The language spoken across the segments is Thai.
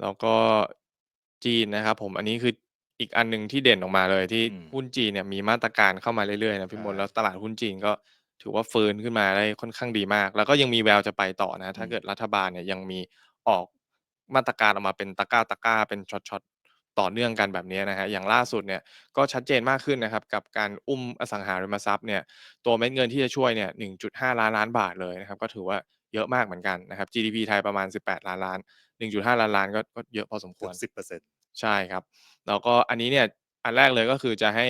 แล้วก็จีนนะครับผม อันนี้คืออีกอันหนึ่งที่เด่นออกมาเลยที่อืม หุ้นจีนเนี่ยมีมาตรการเข้ามาเรื่อยๆนะใชพี่มนต์แล้่วตลาดหุ้นจีนก็ถือว่าฟื้นขึ้นมาได้ค่อนข้างดีมาก แล้วก็ยังมีแววจะไปต่อนะอถ้าเกืมิดรัฐบาลเนี่ยยังมีออกมาตรการออกมาเป็นตะกร้าๆเป็นช็อตๆต่อเนื่องกันแบบเนี้ยนะครับอย่างล่าสุดเนี่ยก็ชัดเจนมากขึ้นนะครับกับการอุ้มอสังหาริมทรัพย์เนี่ยตัวเม็ดเงินที่จะช่วยเนี่ย 1.5 ล้านล้านบาทเลยนะครับก็ถือว่า เยอะมากเหมือนกันนะครับ GDP ไทยประมาณ 18 ล้านล้าน 1.5 ล้านล้านก็ก็เยอะพอสมเคกือบวร 10%ใช่ครับ แล้วก็อันนี้เนี่ยอันแรกเลยก็คือจะให้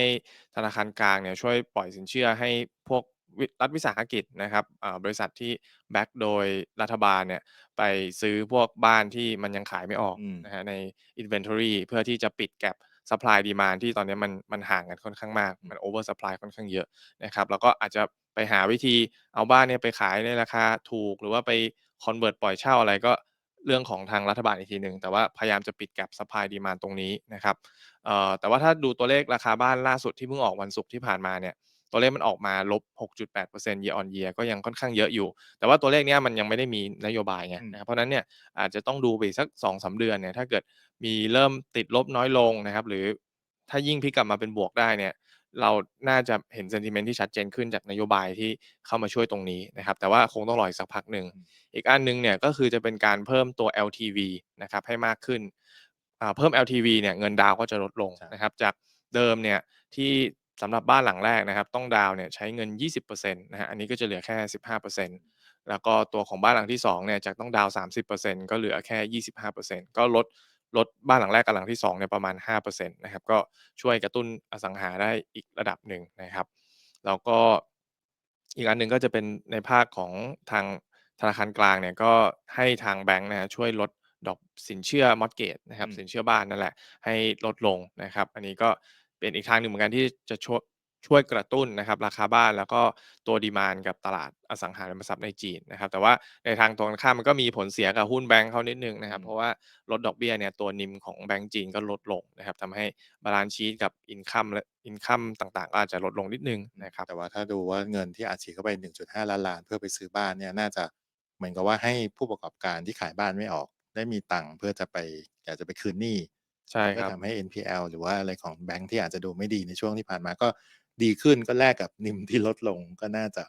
ธนาคารกลางเนี่ยช่วยปล่อยสินเชื่อให้พวกวิรัฐวิสาหกิจนะครับอ่าบริษัทที่แบ็กโดยรัฐบาลเนี่ยไปซื้อพวกบ้านที่มันยังขายไม่ออกอืมนะครับใน inventory เพื่อที่จะปิด gap supply demand ที่ตอนนี้มันมันห่างกันค่อนข้างมากอืมมัน over supply ค่อนข้างเยอะนะครับแล้วก็อาจจะไปหาวิธีเอาบ้านเนี่ยไปขายในราคาถูก หรือว่าไปคอนเวิร์ตปล่อยเช่าอะไรก็เรื่องของทางรัฐบาลอีกทีหนึ่งแต่ว่าพยายามจะปิด gap supply demand ตรงนี้นะครับเอ่อแต่ว่าถ้าดูตัวเลขราคาบ้านล่าสุดที่เพิ่งออกวันศุกร์ที่ผ่านมาเนี่ย ตัวเลขมันออกมา -6.8% year on year ก็ยังค่อนข้างเยอะอยู่ แต่ว่าตัวเลขเนี้ยมันยังไม่ได้มีนโยบายไงอืมนะครับเพราะฉะนั้นเนี่ยอาจจะต้องดูไปอีกสัก2-3เดือนเนี่ยถ้าเกิดมีเริ่มติดลบน้อยลงนะครับ หรือถ้ายิ่งพลิกกลับมาเป็นบวกได้เนี่ยเราน่าจะเห็น sentiment ที่ชัดเจนขึ้นจากนโยบายที่เข้ามาช่วยตรงนี้นะครับ แต่ว่าคงต้องรออีกสักพักหนึ่งอืมอีกอันหนึ่งเนี่ยก็คือจะเป็นการเพิ่มตัว LTV นะครับให้มากขึ้นอ่าเพิ่ม LTV เนี่ยเงินดาวน์ก็จะลดลงใช่นะครับ จากเดิมเนี่ยที่ สำหรับบ้านหลังแรกนะครับ ต้องดาวน์เนี่ยใช้เงิน 20%นะครับอันนี้ก็จะเหลือแค่ 15%แล้วก็ตัวของบ้านหลังที่2เนี่ยจากต้องดาวน์30%ก็เหลือแค่ 25%ก็ลดลดบ้านหลังแรกกับหลังที่2เนี่ยประมาณ5%นะครับก็ช่วยกระตุ้นอสังหาได้อีกระดับหนึ่งนะครับ แล้วก็อีกอันหนึ่งก็จะเป็นในภาคของทางธนาคารกลางเนี่ยก็ให้ทางแบงก์นะครับช่วยลดดอกสินเชื่อ Mortgage นะครัอืบมสินเชื่อบ้านนั่นแหละให้ลดลงนะครับ อันนี้ก็ เป็นอีกทางหนึ่งเหมือนกันที่จะช่วยช่วยกระตุ้นนะครับราคาบ้านแล้วก็ตัว Demand กับตลาดอสังหาริมทรัพย์ในจีนนะครับ แต่ว่าในทางตรงข้ามมันก็มีผลเสียกับหุ้นแบงก์เขานิดหนึ่งนะครับ เพราะว่าลดดอกเบี้ยเนี่ยตัว NIM ของแบงก์จีนก็ลดลงนะครับทำให้บาลันซ์ชีตกับ Income และ Income ต่างๆ ก็อาจจะลดลงนิดหนึ่งนะครับแต่ว่าถ้าดูว่าเงินที่อัดฉีดเข้าไป 1.5 ล้านล้านเพื่อไปซื้อบ้านเนี่ยน่าจะเหมือนกับว่าให้ผู้ประกอบการที่ขายบ้านไม่ออก ได้มีตังค์เพื่อจะไปอยากจะไปคืนหนี้ ใช่ครก็ับ ทำให้ NPL หรือว่าอะไรของแบงก์ที่อาจจะดูไม่ดีในช่วงที่ผ่านมาก็ดีขึ้นก็แลกกับ NIM ที่ลดลงก็น่าจะ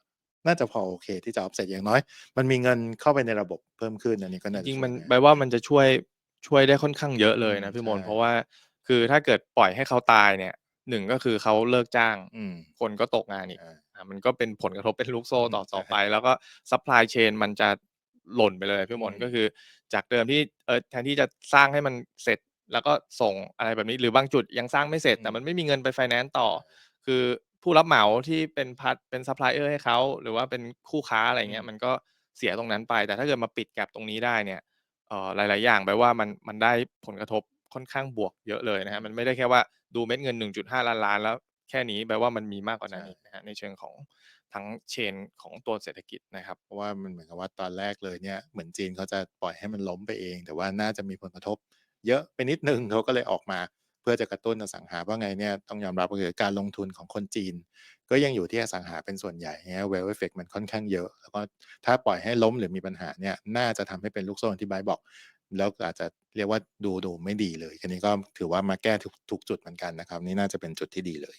น่าจะพอโอเค ที่จะ offset อย่างน้อย มันมีเงินเข้าไปในระบบเพิ่มขึ้นอันนี้ก็น่าจจระิงชๆ่มวันยได้ แปลว่ามันจะช่วยช่วยได้ค่อนข้างเยอะอเืมลยนะพี่ใชมนต์เพราะ่ว่าคือถ้าเกิดปล่อยให้เขาตายเนี่ย1ก็คือเขาเลิกจ้าง อืมคนก็ตกงานอีกใช่อ่ามันก็เป็นผลกระทบเป็นลูกโซอื่มต่อใชต่อไป่แล้วก็ Supply chain มันจะหล่นไปเลยพี่อืมนต์ก็มคือ จากเดิมที่เอ่อแทนที่จะสร้างให้มันเสร็จ แล้วก็ส่งอะไรแบบนี้ หรือบางจุดยังสร้างไม่เสร็จอืมแต่มันไม่มีเงินไปไฟแนนซ์ต่อใช่คือผู้รับเหมาที่เป็นพาร์ตเป็นซัปพลายเออร์ให้เขาหรือว่าเป็นคู่ค้าอะไรอย่างเงี้ยอืมมันก็เสียตรงนั้นไป แต่ถ้าเกิดมาปิด gap ตรงนี้ได้เนี่ยเอ่อหลาย ๆ อย่างแปลว่ามันมันได้ผลกระทบค่อนข้างบวกเยอะเลยนะอคืรับมมันไม่ได้แค่ว่าดูเม็ดเงิน 1.5 ล้านล้านแล้วแค่นี้แปลว่ามันมีมากกว่าใชนั้นอีก่นะครับในเชิงของทั้ง Chain ของตัวเศรษฐกิจนะครับ เพราะว่ามันเหมือนกับว่าตอนแรกเลยเนี่ยเหมือนจีนเขาจะปล่อยให้มันล้มไปเอง แต่ว่าน่าจะมีผลกระทบ เยอะไปนิดนึงเขาก็เลยออกมา เพื่อจะกระตุ้นอสังหาเพราะไงเนี่ยต้องยอมรับก็คือการลงทุนของคนจีน ก็ยังอยู่ที่อสังหาเป็นส่วนใหญ่เงี้ย Wealth Effect มันค่อนข้างเยอะ แล้วก็ถ้าปล่อยให้ล้มหรือมีปัญหาเนี่ยน่าจะทำให้เป็นลูกโซ่อย่างที่ Bright บอก แล้วอาจจะเรียกว่าดูดูไม่ดีเลยอันนี้ก็ถือว่ามาแก้ทุกทุกจุดเหมือนกันนะครับ นี่น่าจะเป็นจุดที่ดีเลย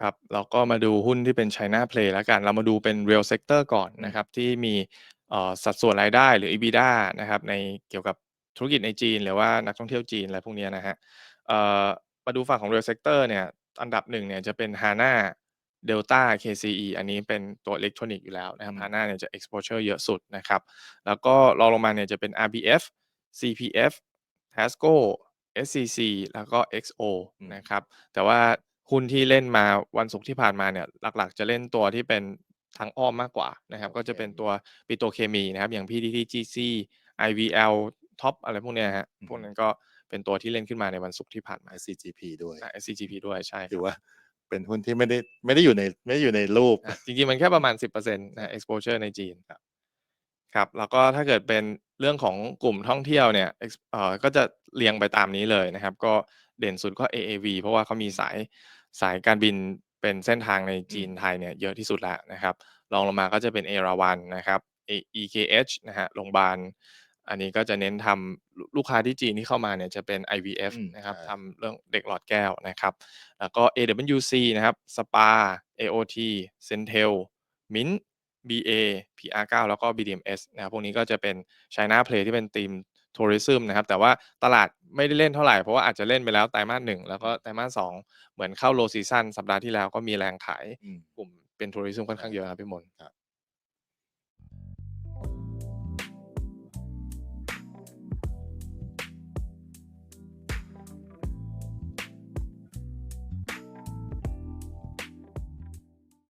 ครับเราก็มาดูหุ้นที่เป็น China Play แล้วกัน เรามาดูเป็น Real Sector ก่อนนะครับ ที่มีอ่อสัดส่วนรายได้หรือ EBITDA นะครับในเกี่ยวกับ ธุรกิจในจีน หรือว่านักท่องเที่ยวจีนอะไรพวกเนี้ยนะครับเอ่อมาดูฝั่งของ Real Sector เนี่ยอันดับ1เนี่ยจะเป็น Hana Delta KCE อันนี้เป็นตัวอิเล็กทรอนิกส์อยู่แล้วนะคอรืับม Hana เนี่ยจะ Exposure เยอะสุดนะครับ แล้วก็รองลงมาเนี่ยจะเป็น RBF CPF Tasco SCC แล้วก็ XO อืมนะครับ แต่ว่าหุ้นที่เล่นมาวันศุกร์ที่ผ่านมาเนี่ยหลักๆ จะเล่นตัวที่เป็นทางอ้อมมากกว่านะครับ ก็จะเป็นตัวปิโตรเคมีนะครับ อย่าง PTTGC IVL TOP อะไรพวกเนี้ยครับอือฮพวกึนั้นก็เป็นตัวที่เล่นขึ้นมาในวันศุกร์ที่ผ่านมา SCGP ด้วยอา SCGP ด้วยใช่ถคืรอับว่าเป็นหุ้นที่ไม่ได้ไม่ได้อยู่ในไม่ได้อยู่ในรูปอาจริงๆ มันแค่ประมาณ 10%ในชะ่ Exposure ในจีนครับครับแล้วก็ถ้าเกิดเป็นเรื่องของกลุ่มท่องเที่ยวเนี่ย Ex เอ่อก็จะเรียงไปตามนี้เลยนะครับ ก็เด่นสุดก็ AAV เพราะว่าเขามีสายสายการบินเป็นเส้นทางในอจืีมนไทยเนี่ยเยอะที่สุดแล้วนะครับรองลงมาก็จะเป็นเอราวัณนะครับเอ EKH นะครับโรงบาล อันนี้ก็จะเน้นทำลูกลูกค้าที่จีนที่เข้ามาเนี่ยจะเป็น IVF อืมนะครับใช่ทำเรื่องเด็กหลอดแก้วนะครับ แล้วก็ AWC นะครับ SPAR AOT Sentel Mint BA PR9 แล้วก็ BDMs นะครับพวกนี้ก็จะเป็น China Play ที่เป็นธีม Tourism นะครับแต่ว่าตลาดไม่ได้เล่นเท่าไรเพราะว่าอาจจะเล่นไปแล้วไตรมาส1แล้วก็ไตรมาส2เหมือนเข้า Low Season สัปดาห์ที่แล้วก็มีแรงขายอืมกลุ่มเป็น Tourism ค่อนข้างเยอะครับพี่มนต์ครับ